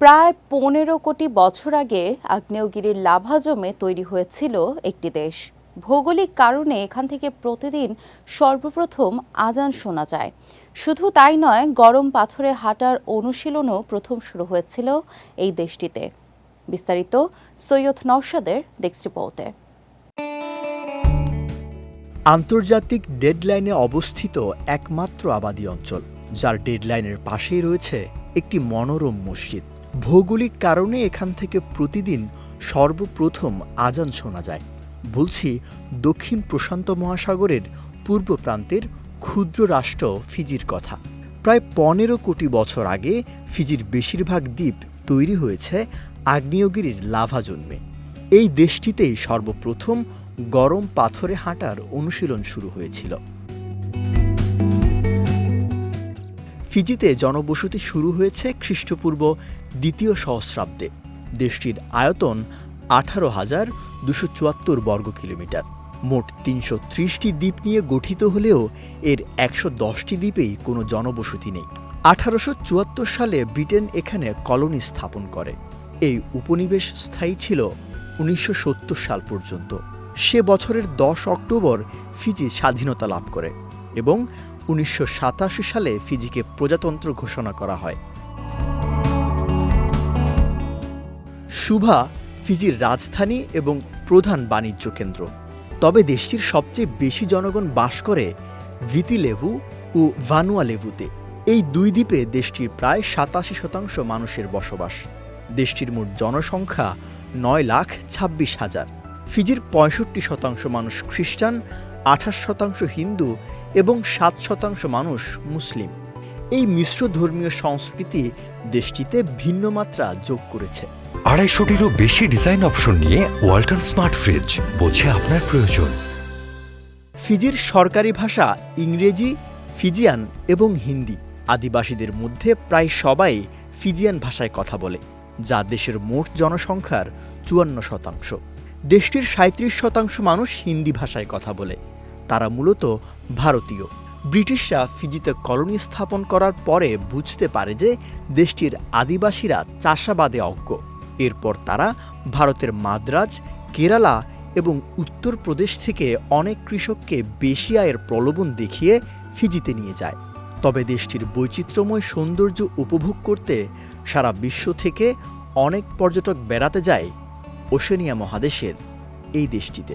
প্রায় পনেরো কোটি বছর আগে আগ্নেয়গিরির লাভা জমে তৈরি হয়েছিল একটি দেশ। ভৌগোলিক কারণে এখান থেকে প্রতিদিন সর্বপ্রথম আজান শোনা যায়। শুধু তাই নয়, গরম পাথরে হাঁটার অনুশীলনও প্রথম শুরু হয়েছিল এই দেশটিতে। বিস্তারিত সৈয়দ নওশাদের ডেস্ক আন্তর্জাতিক ডেডলাইনে অবস্থিত একমাত্র আবাদী অঞ্চল, যার ডেডলাইনের পাশেই রয়েছে একটি মনোরম মসজিদ। ভৌগোলিক কারণে এখান থেকে প্রতিদিন সর্বপ্রথম আজান শোনা যায়। বলছি, দক্ষিণ প্রশান্ত মহাসাগরের পূর্ব প্রান্তের ক্ষুদ্র রাষ্ট্র ফিজির কথা। প্রায় পনেরো কোটি বছর আগে ফিজির বেশিরভাগ দ্বীপ তৈরি হয়েছে আগ্নেয়গিরির লাভা জন্মে। এই দেশটিতেই সর্বপ্রথম গরম পাথরে হাঁটার অনুশীলন শুরু হয়েছিল। ফিজিতে জনবসতি শুরু হয়েছে খ্রিস্টপূর্ব দ্বিতীয় সহস্রাব্দে। দেশটির আয়তন আঠারো হাজার দুশো চুয়াত্তর বর্গ কিলোমিটার। মোট তিনশো ত্রিশটি দ্বীপ নিয়ে গঠিত হলেও এর একশো দশটি দ্বীপেই কোনো জনবসতি নেই। আঠারোশো চুয়াত্তর সালে ব্রিটেন এখানে কলোনি স্থাপন করে। এই উপনিবেশ স্থায়ী ছিল উনিশশো সত্তর সাল পর্যন্ত। সে বছরের দশ অক্টোবর ফিজি স্বাধীনতা লাভ করে এবং উনিশশো সাতাশি সালে ফিজিকে প্রজাতন্ত্র ঘোষণা করা হয়। সুভা ফিজির রাজধানী এবং প্রধান বাণিজ্য কেন্দ্র। তবে দেশটির সবচেয়ে বেশি জনগণ বাস করে ভিতিলেভু ও ভানুয়া লেভুতে এই দুই দ্বীপে দেশটির প্রায় সাতাশি শতাংশ মানুষের বসবাস। দেশটির মোট জনসংখ্যা নয় লাখ ছাব্বিশ হাজার। ফিজির পঁয়ষট্টি শতাংশ মানুষ খ্রিস্টান আঠাশ শতাংশ হিন্দু এবং সাত শতাংশ মানুষ মুসলিম। এই মিশ্র ধর্মীয় সংস্কৃতি দেশটিতে ভিন্ন মাত্রা যোগ করেছে। আড়াইশোটিরও বেশি ডিজাইন অপশন নিয়ে ওয়াল্টন স্মার্ট ফ্রিজ বোঝে আপনার প্রয়োজন। ফিজির সরকারি ভাষা ইংরেজি ফিজিয়ান এবং হিন্দি আদিবাসীদের মধ্যে প্রায় সবাই ফিজিয়ান ভাষায় কথা বলে যা দেশের মোট জনসংখ্যার চুয়ান্ন শতাংশ। দেশটির সাঁত্রিশ শতাংশ মানুষ হিন্দি ভাষায় কথা বলে। তারা মূলত ভারতীয়। ব্রিটিশরা ফিজিতে কলোনি স্থাপন করার পরে বুঝতে পারে যে দেশটির আদিবাসীরা চাষাবাদে অজ্ঞ। এরপর তারা ভারতের মাদ্রাজ, কেরালা এবং উত্তরপ্রদেশ থেকে অনেক কৃষককে বেশি আয়ের প্রলোভন দেখিয়ে ফিজিতে নিয়ে যায়। তবে দেশটির বৈচিত্র্যময় সৌন্দর্য উপভোগ করতে সারা বিশ্ব থেকে অনেক পর্যটক বেড়াতে যায় ওশেনিয়া মহাদেশের এই দেশটিতে।